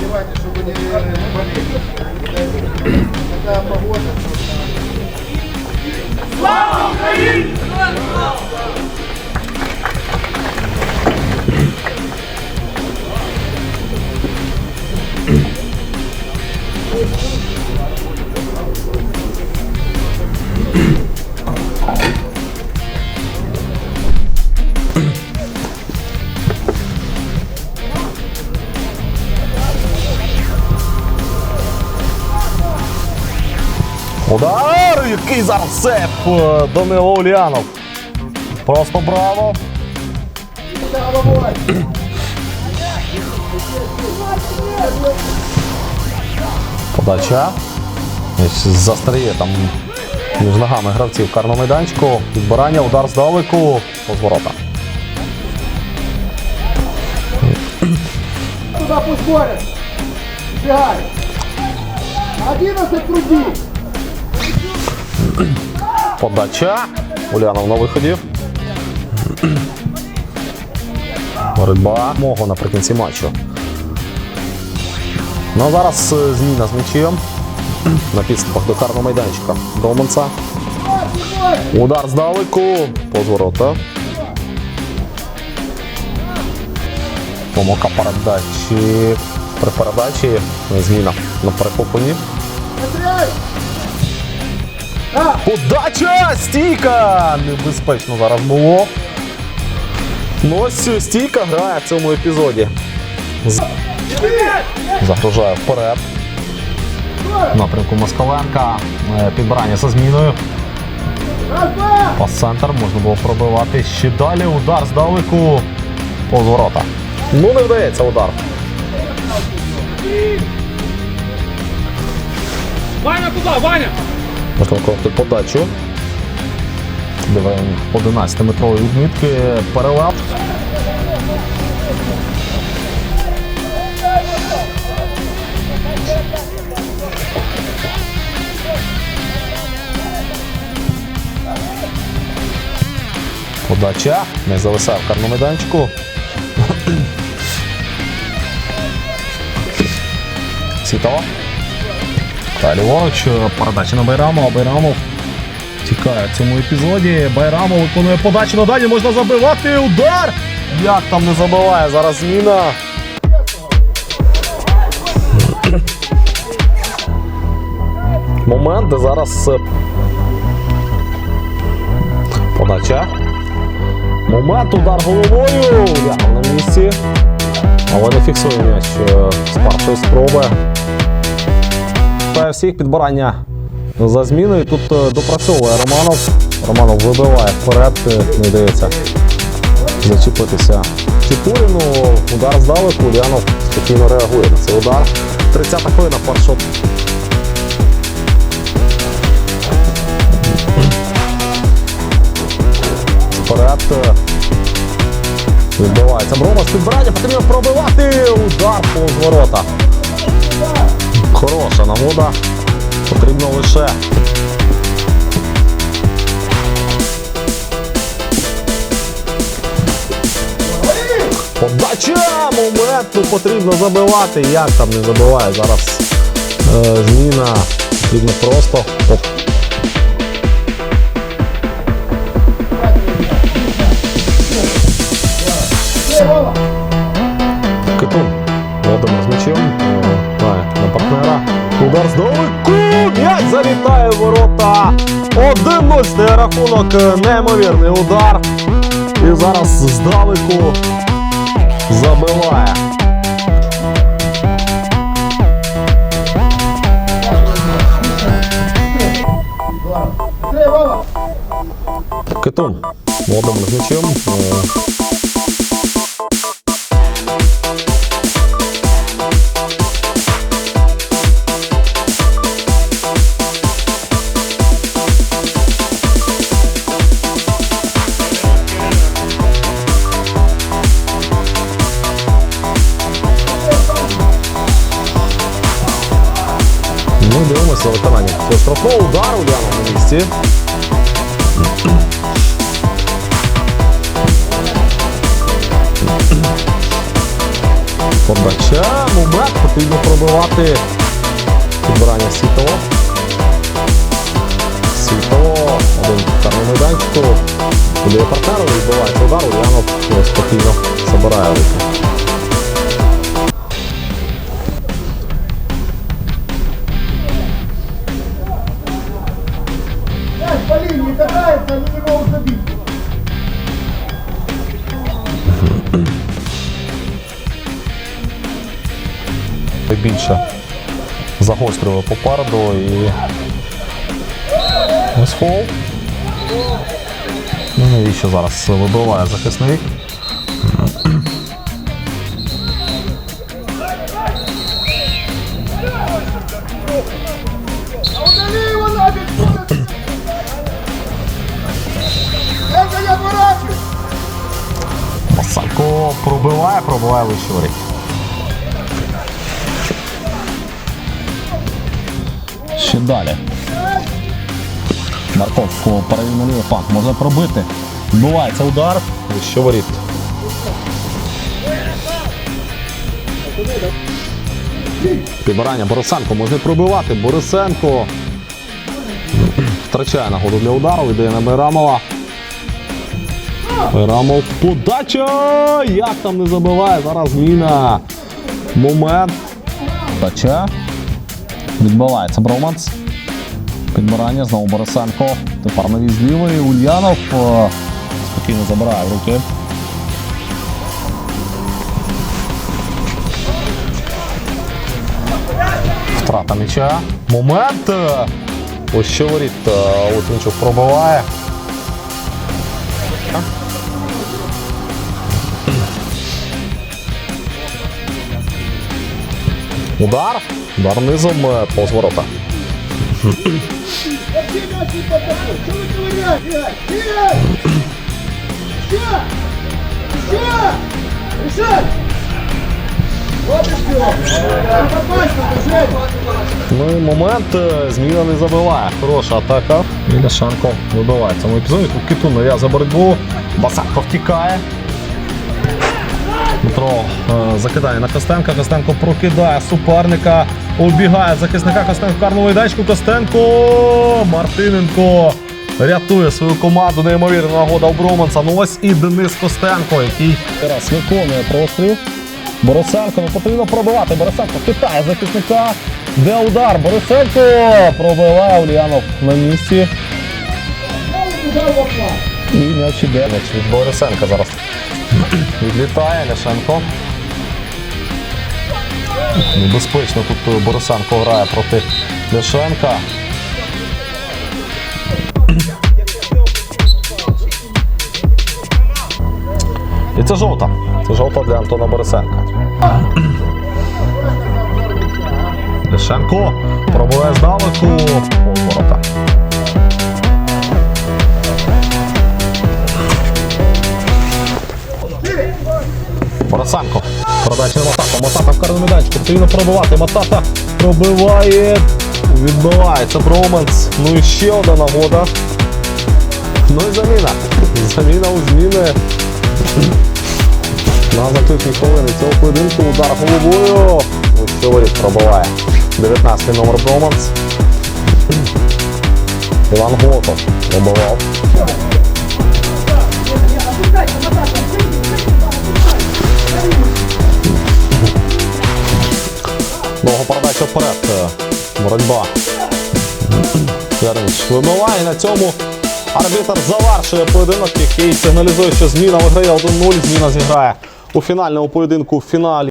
Девайте, чтобы не, болели. Такая погода. Удар! Який зараз сеп е, Данило Ульянов. Просто браво. Подача. Ось Застряє там між ногами гравців карного майданчику. Підбирання, удар здалеку. Позворота. Борят. Бегай. 11 трудів. Подача. Ульянов на виході. Боротьба мого наприкінці матчу. Ну а зараз е, зміна з м'ячем. На підступах до карного майданчика. Доманца. Удар здалеку. Позворота. Помока передачі. При передачі зміна на перехопленні. Подача! Стійка! Небезпечно зараз було. Ну ось стійка грає в цьому епізоді. Загружає вперед. Напрямку Москаленка. Е, Підбирання за зміною. Раз. Пас центр можна було пробивати ще далі. Удар здалеку. Позворота. Ну не вдається удар. Ваня туда, Ваня! Можна виконати подачу. Дивимо 11-метрової відмітки. Перелап. Подача. Не зависає в карному майданчику. Світова. Та ліворуч, передача на Байрамова. Байрамов тікає в цьому епізоді. Байрамов виконує подачу надалі, можна забивати. Удар! Як там не забиває зараз зміна. Момент, де зараз е, подача. Момент, удар головою. Я на місці. Але не фіксує м'яч е, з першої спроби. Та всіх підбирання за зміною. Тут е, допрацьовує Романов. Романов вибиває вперед, е, не дається зачепитися Чепуріну. Удар здалеку. Ульянов спокійно реагує на цей удар. 30-та хвилина першого. Вперед. е, Відбивається Брома підбирання, потрібно пробивати. Удар по ворота. Хороша нагода. Потрібно лише. Подача! Момент! Ну потрібно забивати. Як там не забиває зараз е, зміна. Потрібно просто. Оп. Китун. Здалеку. М'яч залітає в ворота. 1-0 рахунок. Е, Неймовірний удар. І зараз здалеку забиває. Постріляй, Вова. Китун. Штрафного удару Уляна на місці. момент потрібно пробивати підбирання світового. Світового, один карний майданчику. Куди партнеру відбувається удар, Ульянов е, спокійно забирає руки. Більше загострював попереду і ось фол. Ну, навіщо зараз вибиває захисник? Масако пробиває, воріт. Ще далі. Марковського перевів пан. Може пробити. Відбувається удар. Вище воріт. Підбирання Борисенко може пробивати. Борисенко втрачає нагоду для удару, йде на Байрамова. Байрамов подача! Як там не забиває? Зараз зміна. Момент. Тача. Відбувається Броманс. Підбирання знову Борисенко. Тепер навіз з лівої. Ульянов е, спокійно забирає в руки. Втрата м'яча. Момент. Ось що воріт. Литвинчук пробиває. И все! Попасть надо, Женя! Ну і момент. е, Зміна не забиває. Хороша атака. І Ляшенко вибиває в цьому епізоді. Тут Киту нав'язує боротьбу. Басенко втікає. Дмитро е, закидає на Костенка. Костенко прокидає суперника. Оббігає захисника Костенко в карному майданчику. Костенко. Мартиненко рятує свою команду. Неймовірна нагода у Броманса. Ну ось і Денис Костенко, який Зараз виконує простріл. Борисенко, ну потрібно пробивати. Борисенко хитає захисника. Де удар? Борисенко пробиває Ульянов на місці. І м'яч іде. Борисенка зараз відлітає Ляшенко. Небезпечно тут е, Борисенко грає проти Ляшенка. І це жовта. Це жовта для Антона Борисенка. Ляшенко пробує здалеку. Ворота. Борисенко. Передача на Матата. Матата в карному майданчику. Потрібно пробивати. Матата пробиває. Відбивається Броменс. Ну і ще одна нагода. Ну і заміна. Заміна у зміни. На заключній хвилини цього поєдинку удар головою. Воріт пробиває. 19 номер Броманс. Іван Готов пробивав. Довга передача вперед. Боротьба. Яринч вибиває на цьому. Арбітер завершує поєдинок, який сигналізує, що зміна виграє 1-0. Зміна зіграє у фінальному поєдинку в фіналі.